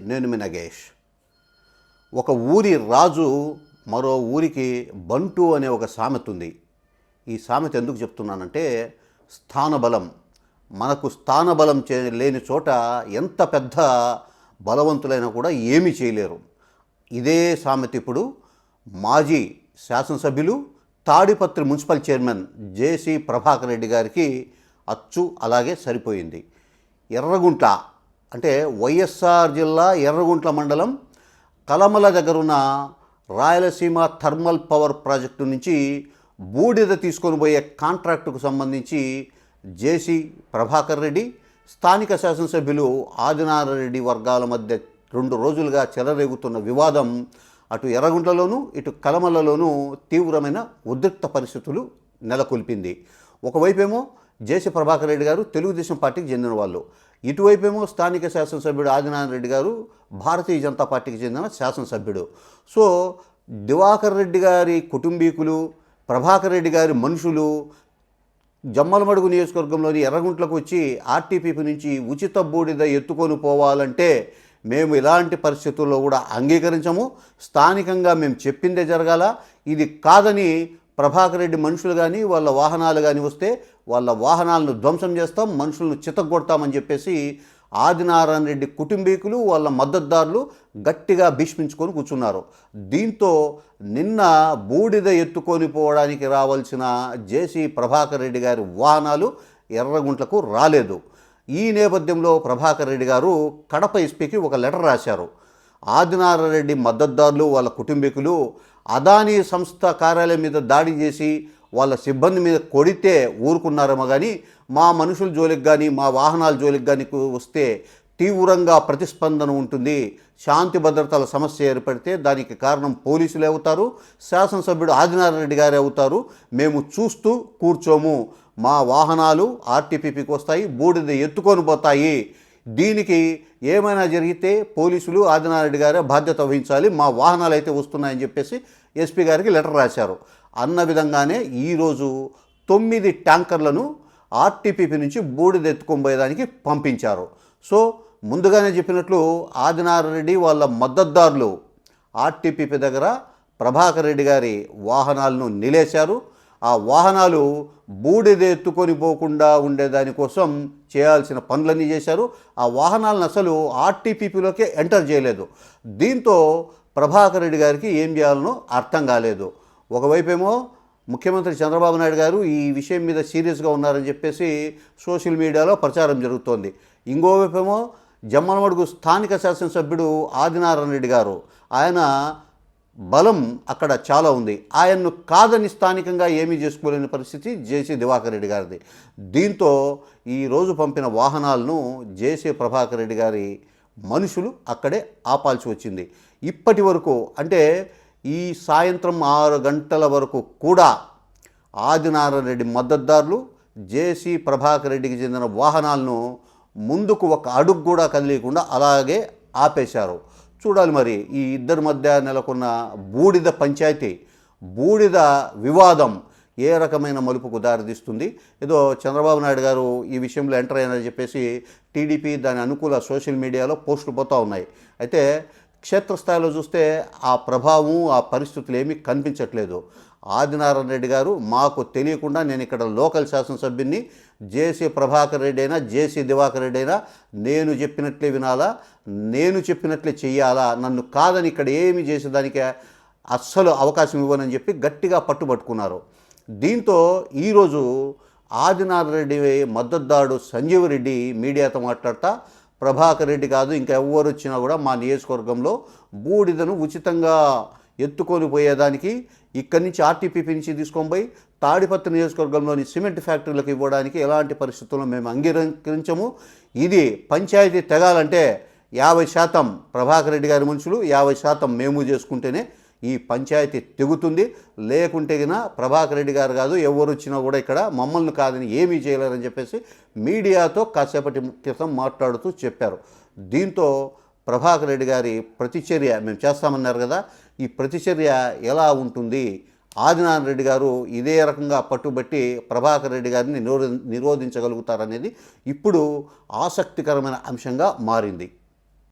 నేను మీ నగేష్. ఒక ఊరి రాజు మరో ఊరికి బంటు అనే ఒక సామెత ఉంది. ఈ సామెత ఎందుకు చెప్తున్నానంటే స్థానబలం. మనకు స్థానబలం చే లేని చోట ఎంత పెద్ద బలవంతులైనా కూడా ఏమీ చేయలేరు. ఇదే సామెత ఇప్పుడు మాజీ శాసనసభ్యులు Tadipatri municipal chairman JC Prabhakar Reddy గారికి అచ్చు అలాగే సరిపోయింది. ఎర్రగుంట అంటే వైఎస్ఆర్ జిల్లా ఎర్రగుంట్ల మండలం కలమల దగ్గరున్న రాయలసీమ థర్మల్ పవర్ ప్రాజెక్టు నుంచి బూడిద తీసుకొని పోయే కాంట్రాక్టుకు సంబంధించి జేసీ ప్రభాకర్ రెడ్డి స్థానిక శాసనసభ్యులు ఆదినారెడ్డి వర్గాల మధ్య రెండు రోజులుగా చెలరేగుతున్న వివాదం అటు ఎర్రగుంట్లలోనూ ఇటు కలమలలోనూ తీవ్రమైన ఉద్రిక్త పరిస్థితులు నెలకొల్పింది. ఒకవైపేమో జేసీ ప్రభాకర్ రెడ్డి గారు తెలుగుదేశం పార్టీకి చెందిన వాళ్ళు. ఇటువైపేమో స్థానిక శాసనసభ్యుడు ఆదినారాయణ రెడ్డి గారు భారతీయ జనతా పార్టీకి చెందిన శాసనసభ్యుడు. సో దివాకర్ రెడ్డి గారి కుటుంబీకులు ప్రభాకర్ రెడ్డి గారి మనుషులు జమ్మలమడుగు నియోజకవర్గంలోని ఎర్రగుంట్లకు వచ్చి ఆర్టీపీపీ నుంచి ఉచిత బూడిద ఎత్తుకొని పోవాలంటే మేము ఇలాంటి పరిస్థితుల్లో కూడా అంగీకరించము. స్థానికంగా మేము చెప్పిందే జరగాల. ఇది కాదని ప్రభాకర్ రెడ్డి మనుషులు కానీ వాళ్ళ వాహనాలు కానీ వస్తే వాళ్ళ వాహనాలను ధ్వంసం చేస్తాం మనుషులను చితగొడతామని చెప్పేసి ఆదినారాయణ రెడ్డి కుటుంబీకులు వాళ్ళ మద్దతుదారులు గట్టిగా భీష్మించుకొని కూర్చున్నారు. దీంతో నిన్న బూడిద ఎత్తుకొని పోవడానికి రావాల్సిన జేసీ ప్రభాకర్ రెడ్డి గారి వాహనాలు ఎర్రగుంట్లకు రాలేదు. ఈ నేపథ్యంలో ప్రభాకర్ రెడ్డి గారు కడప ఎస్పీకి ఒక లెటర్ రాశారు. ఆదినారాయణ రెడ్డి మద్దతుదారులు వాళ్ళ కుటుంబీకులు అదానీ సంస్థ కార్యాలయం మీద దాడి చేసి వాళ్ళ సిబ్బంది మీద కొడితే ఊరుకున్నారేమో కానీ మా మనుషుల జోలికి కానీ మా వాహనాల జోలికి కానీ వస్తే తీవ్రంగా ప్రతిస్పందన ఉంటుంది. శాంతి భద్రతల సమస్య ఏర్పడితే దానికి కారణం పోలీసులే అవుతారు. శాసనసభ్యుడు ఆదినారాయణ రెడ్డి గారే అవుతారు. మేము చూస్తూ కూర్చోము. మా వాహనాలు ఆర్టీపీపీకి వస్తాయి బూడిద ఎత్తుకొని పోతాయి. దీనికి ఏమైనా జరిగితే పోలీసులు ఆదినారెడ్డి గారే బాధ్యత వహించాలి. మా వాహనాలు అయితే వస్తున్నాయని చెప్పేసి ఎస్పీ గారికి లెటర్ రాశారు. అన్న విధంగానే ఈరోజు తొమ్మిది ట్యాంకర్లను ఆర్టీపీపీ నుంచి బూడిద పంపించారు. సో ముందుగానే చెప్పినట్లు ఆదినారెడ్డి వాళ్ళ మద్దతుదారులు ఆర్టీపీపీ దగ్గర ప్రభాకర్ రెడ్డి గారి వాహనాలను నిలేశారు. ఆ వాహనాలు బూడిద ఎత్తుకొని పోకుండా ఉండేదానికోసం చేయాల్సిన పనులన్నీ చేశారు. ఆ వాహనాలను అసలు ఆర్టీపీపీలోకి ఎంటర్ చేయలేదు. దీంతో ప్రభాకర్ రెడ్డి గారికి ఏం చేయాలనో అర్థం కాలేదు. ఒకవైపేమో ముఖ్యమంత్రి చంద్రబాబు నాయుడు గారు ఈ విషయం మీద సీరియస్గా ఉన్నారని చెప్పేసి సోషల్ మీడియాలో ప్రచారం జరుగుతోంది. ఇంకోవైపేమో జమ్మలమడుగు స్థానిక శాసనసభ్యుడు ఆదినారాయణ రెడ్డి గారు ఆయన బలం అక్కడ చాలా ఉంది. ఆయన్ను కాదని స్థానికంగా ఏమీ చేసుకోలేని పరిస్థితి జేసీ దివాకర్ రెడ్డి గారిది. దీంతో ఈరోజు పంపిన వాహనాలను జేసీ ప్రభాకర్ రెడ్డి గారి మనుషులు అక్కడే ఆపాల్సి వచ్చింది. ఇప్పటి వరకు అంటే ఈ సాయంత్రం ఆరు గంటల వరకు కూడా ఆదినారాయణ రెడ్డి మద్దతుదారులు జేసీ ప్రభాకర్ రెడ్డికి చెందిన వాహనాలను ముందుకు ఒక అడుగు కూడా కదిలీకుండా అలాగే ఆపేశారు. చూడాలి మరి ఈ ఇద్దరి మధ్య నెలకొన్న బూడిద పంచాయతీ బూడిద వివాదం ఏ రకమైన మలుపుకు దారితీస్తుంది? ఏదో చంద్రబాబు నాయుడు గారు ఈ విషయంలో ఎంటర్ అయ్యారని చెప్పేసి టీడీపీ దాని అనుకూల సోషల్ మీడియాలో పోస్టులు పోతూ ఉన్నాయి. అయితే క్షేత్రస్థాయిలో చూస్తే ఆ ప్రభావం ఆ పరిస్థితులు ఏమీ కనిపించట్లేదు. ఆదినారాయణ రెడ్డి గారు మాకు తెలియకుండా నేను ఇక్కడ లోకల్ శాసనసభ్యుని జేసీ ప్రభాకర్ రెడ్డి అయినా జేసీ దివాకర్ రెడ్డి అయినా నేను చెప్పినట్లే వినాలా నేను చెప్పినట్లే చెయ్యాలా నన్ను కాదని ఇక్కడ ఏమి చేసేదానికి అస్సలు అవకాశం ఇవ్వనని చెప్పి గట్టిగా పట్టుబట్టుకున్నారు. దీంతో ఈరోజు ఆదినారాయణ రెడ్డి మద్దతుదారుడు సంజీవ్ రెడ్డి మీడియాతో మాట్లాడతా ప్రభాకర్ రెడ్డి కాదు ఇంకా ఎవరు వచ్చినా కూడా మా నియోజకవర్గంలో బూడిదను ఉచితంగా ఎత్తుకొని పోయేదానికి ఇక్కడి నుంచి ఆర్టీపీపీ నుంచి తీసుకొని పోయి తాడిపత్రి నియోజకవర్గంలోని సిమెంట్ ఫ్యాక్టరీలకు ఇవ్వడానికి ఎలాంటి పరిస్థితుల్లో మేము అంగీకరించము. ఇది పంచాయతీ తెగాలంటే యాభై శాతం ప్రభాకర్ రెడ్డి గారి మనుషులు యాభై శాతం మేము చేసుకుంటేనే ఈ పంచాయతీ తెగుతుంది. లేకుంటే గిన ప్రభాకర్ రెడ్డి గారు కాదు ఎవరు వచ్చినా కూడా ఇక్కడ మమ్మల్ని కాదని ఏమీ చేయలేరని చెప్పేసి మీడియాతో కాసేపటి క్రితం మాట్లాడుతూ చెప్పారు. దీంతో ప్రభాకర్ రెడ్డి గారి ప్రతిచర్య మేము చేస్తామన్నారు కదా ఈ ప్రతిచర్య ఎలా ఉంటుంది? ఆదినారాయణ రెడ్డి గారు ఇదే రకంగా పట్టుబట్టి ప్రభాకర్ రెడ్డి గారిని నిరోధ నిరోధించగలుగుతారనేది ఇప్పుడు ఆసక్తికరమైన అంశంగా మారింది.